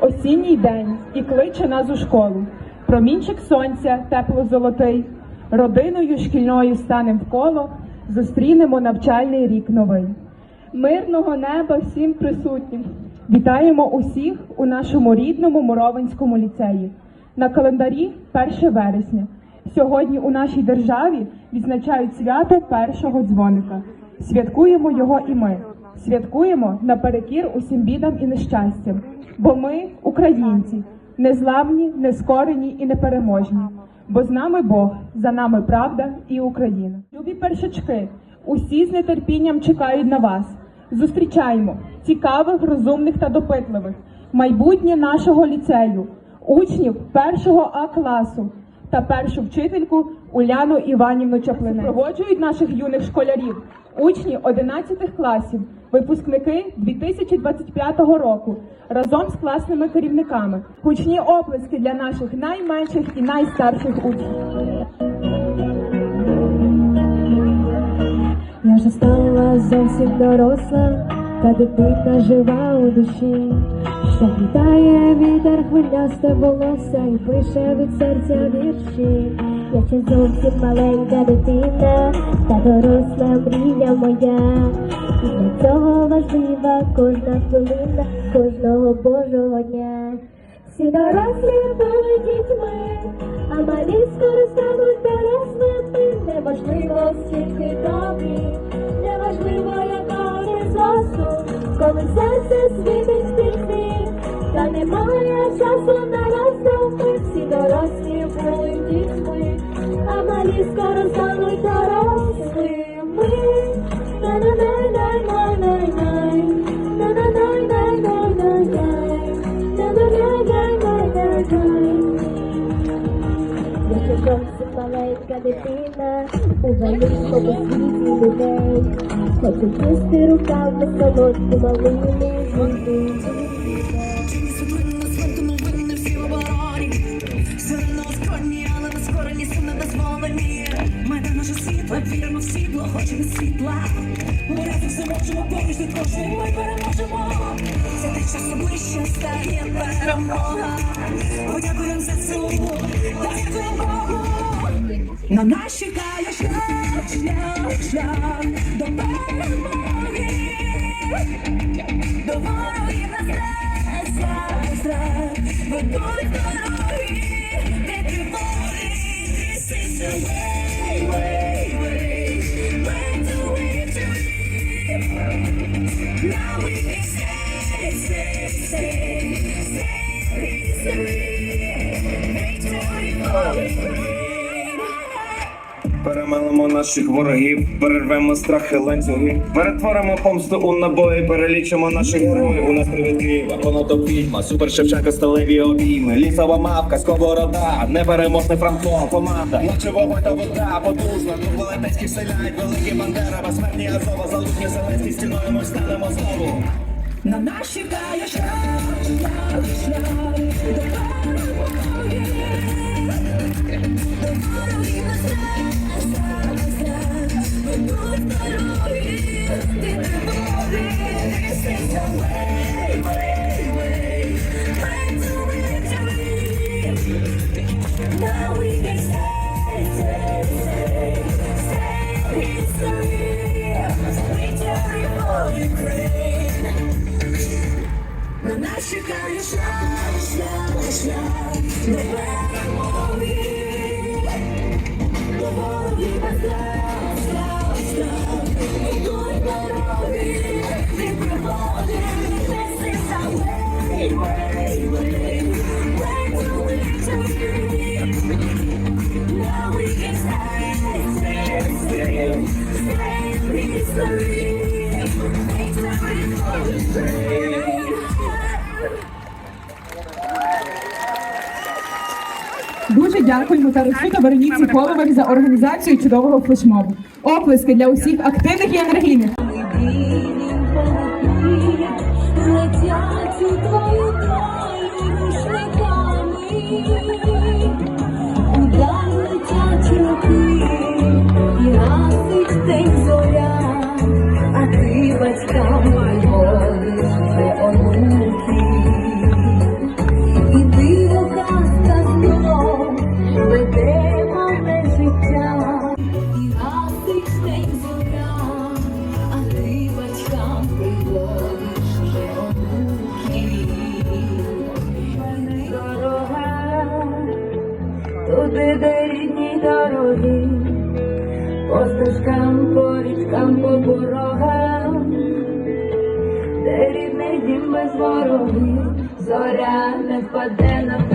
Осінній день і кличе нас у школу. Промінчик сонця, тепло золотий. Родиною шкільною станем в коло, зустрінемо навчальний рік новий. Мирного неба всім присутнім. Вітаємо усіх у нашому рідному Муровинському ліцеї. На календарі 1 вересня. Сьогодні у нашій державі відзначають свято першого дзвоника. Святкуємо його і ми. Святкуємо наперекір усім бідам і нещастям. Бо ми, українці, незламні, нескорені і непереможні. Бо з нами Бог, за нами правда і Україна. Любі першачки, усі з нетерпінням чекають на вас. Зустрічаємо цікавих, розумних та допитливих, майбутнє нашого ліцею, учнів першого А класу та першу вчительку Уляну Іванівну Чаплинець. Проводжують наших юних школярів, учні 11 класів, випускники 2025 року разом з класними керівниками. Гучні оплески для наших найменших і найстарших учнів. Я вже стала зовсім доросла, та дитина жива у душі, що вітає вітер хвилясте волосся і пише від серця вірші. Я ще зовсім маленька дитина, та доросла мрія моя. І для цього важлива кожна хвилина, кожного Божого дня. Всі дорослі були дітьми, а малі скоро стануть дорослими. Неважливо скільки тобі, неважливо, яка ти зросту, коли серце стільки, та немає часу на роздуми. Всі дорослі були дітьми, а малі скоро стануть дорослими. На-на-на-на-на-на-най, на-на-на-на-на-на-най. Я ще зовсім маленька дитина у великому світі людей. Хочу їсти руками солодкі малини жити. Віримо в світло, хочемо світла. Моряти все можемо, поміж від кожної ми переможемо. Це те часу ближче стає перемога. Подякуємо за цю, подякуємо Богу На нас чекає шлях, шлях, шлях до перемоги. До ворогів на страх, страх, страх, ведуть дороги, де тривоги, this is the Перемелимо наших ворогів, перервемо страхи ланцюги, перетворимо помсту у набої, перелічимо наших героїв. У нас справедлива, понадто відьма, супер Шевченка, сталеві обійми, лісова мавка, сковорода, непереможний франко, команда, ночі вогонь та вода, потужна, тут велетенські селяють, великі бандера, безсмертні Азова, залужні зеленські стіною ми станемо знову. На нас чекає шлях, шлях, шлях до перемоги. На нас чекає шлях, шлях, шлях до перемоги. До ворогів на страх, страх, страх, ведуть дороги, від пригоди. This is our way, way, way, way to victory. Now we can say, say, say, say history. Victory for Ukraine. Дуже дякуємо Тарасу та Вероніці Колових за організацію чудового флешмобу. Оплески для усіх активних і енергійних. Летять у туди, де рідні дороги, по стежкам, по річкам, по порогам, де рідний дім без вороги, зоря не впаде на.